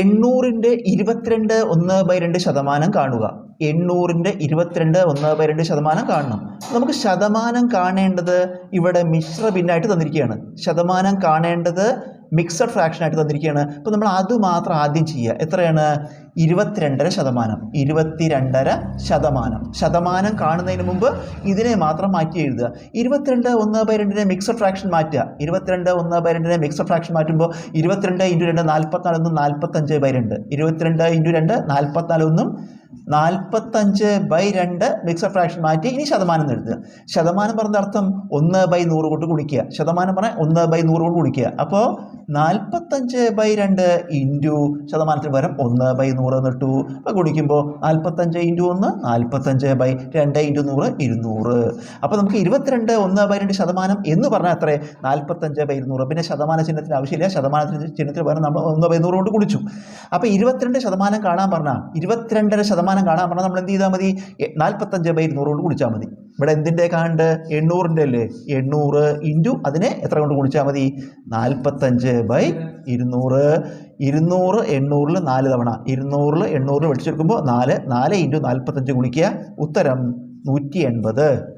എണ്ണൂറിന്റെ ഇരുപത്തിരണ്ട് ഒന്ന് ബൈ രണ്ട് ശതമാനം കാണുക. എണ്ണൂറിന്റെ ഇരുപത്തിരണ്ട് ഒന്ന് ബൈ രണ്ട് ശതമാനം കാണണം. നമുക്ക് ശതമാനം കാണേണ്ടത് ഇവിടെ മിശ്ര ഭിന്നായിട്ട് തന്നിരിക്കുകയാണ്. ശതമാനം കാണേണ്ടത് മിക്സഡ് ഫ്രാക്ഷനായിട്ട് തന്നിരിക്കുകയാണ്. അപ്പോൾ നമ്മൾ അത് മാത്രം ആദ്യം ചെയ്യുക. എത്രയാണ്? ഇരുപത്തിരണ്ടര ശതമാനം. ഇരുപത്തിരണ്ടര ശതമാനം. ശതമാനം കാണുന്നതിന് മുമ്പ് ഇതിനെ മാത്രം മാറ്റി എഴുതുക. ഇരുപത്തിരണ്ട് ഒന്ന് ബൈ രണ്ടിനെ മിക്സഡ് ഫ്രാക്ഷൻ മാറ്റുക. ഇരുപത്തിരണ്ട് ഒന്ന് ബൈ രണ്ടിനെ മിക്സഡ് ഫ്രാക്ഷൻ മാറ്റുമ്പോൾ ഇരുപത്തിരണ്ട് ഇന്റു രണ്ട് നാൽപ്പത്തിനാല് ഒന്നും നാൽപ്പത്തഞ്ച് ബൈ രണ്ട്. ഇരുപത്തിരണ്ട് ഇന്റു രണ്ട് നാൽപ്പത്തിനാല് ഒന്നും നാൽപ്പത്തഞ്ച് ബൈ രണ്ട് മിക്സഡ് ഫ്രാക്ഷൻ മാറ്റി ഇനി ശതമാനം എഴുതുക. ശതമാനം പറഞ്ഞ അർത്ഥം ഒന്ന് ബൈ നൂറ് കൊണ്ട് കുടിക്കുക ശതമാനം പറഞ്ഞാൽ ഒന്ന് ബൈ നൂറ് കൊണ്ട് കുടിക്കുക അപ്പോൾ നാൽപ്പത്തഞ്ച് ബൈ രണ്ട് ഇന്റു ശതമാനത്തിന് പകരം ഒന്ന് ബൈ നൂറ് എന്നിട്ടു. അപ്പോൾ ഗുണിക്കുമ്പോൾ നാൽപ്പത്തഞ്ച് ഇന്റു ഒന്ന് നാൽപ്പത്തഞ്ച് ബൈ രണ്ട് ഇന്റു നൂറ് ഇരുന്നൂറ്. അപ്പോൾ നമുക്ക് ഇരുപത്തിരണ്ട് ഒന്ന് ബൈ രണ്ട് ശതമാനം എന്ന് പറഞ്ഞാൽ അത്രേ നാൽപ്പത്തഞ്ച് ബൈ ഇരുന്നൂറ്. പിന്നെ ശതമാന ചിഹ്നത്തിന് ആവശ്യമില്ല. ശതമാനത്തിന് ചിഹ്നത്തിന് പകരം നമ്മൾ ഒന്ന് ബൈ നൂറ് കൊണ്ട് കുടിച്ചു അപ്പോൾ ഇരുപത്തിരണ്ട് ശതമാനം കാണാൻ പറഞ്ഞാൽ ഇരുപത്തിരണ്ടര ശതമാനം കാണാൻ പറഞ്ഞാൽ നമ്മൾ എന്ത് ചെയ്താൽ മതി? നാൽപ്പത്തഞ്ച് ബൈ ഇരുന്നൂറ് കൊണ്ട് കുടിച്ചാൽ മതി. ഇവിടെ എന്തിന്റെ കാണ്ട് എണ്ണൂറിന്റെ അല്ലേ? എണ്ണൂറ് ഇന്റു അതിനെ എത്ര കൊണ്ട് ഗുണിച്ചാൽ മതി? നാൽപ്പത്തഞ്ച് ബൈ ഇരുന്നൂറ്. ഇരുന്നൂറ് എണ്ണൂറിൽ നാല് തവണ. ഇരുന്നൂറിൽ എണ്ണൂറിൽ വെടിച്ചെടുക്കുമ്പോൾ നാല് നാല് ഇന്റു നാൽപ്പത്തഞ്ച് ഗുണിക്കുക. ഉത്തരം നൂറ്റി എൺപത്.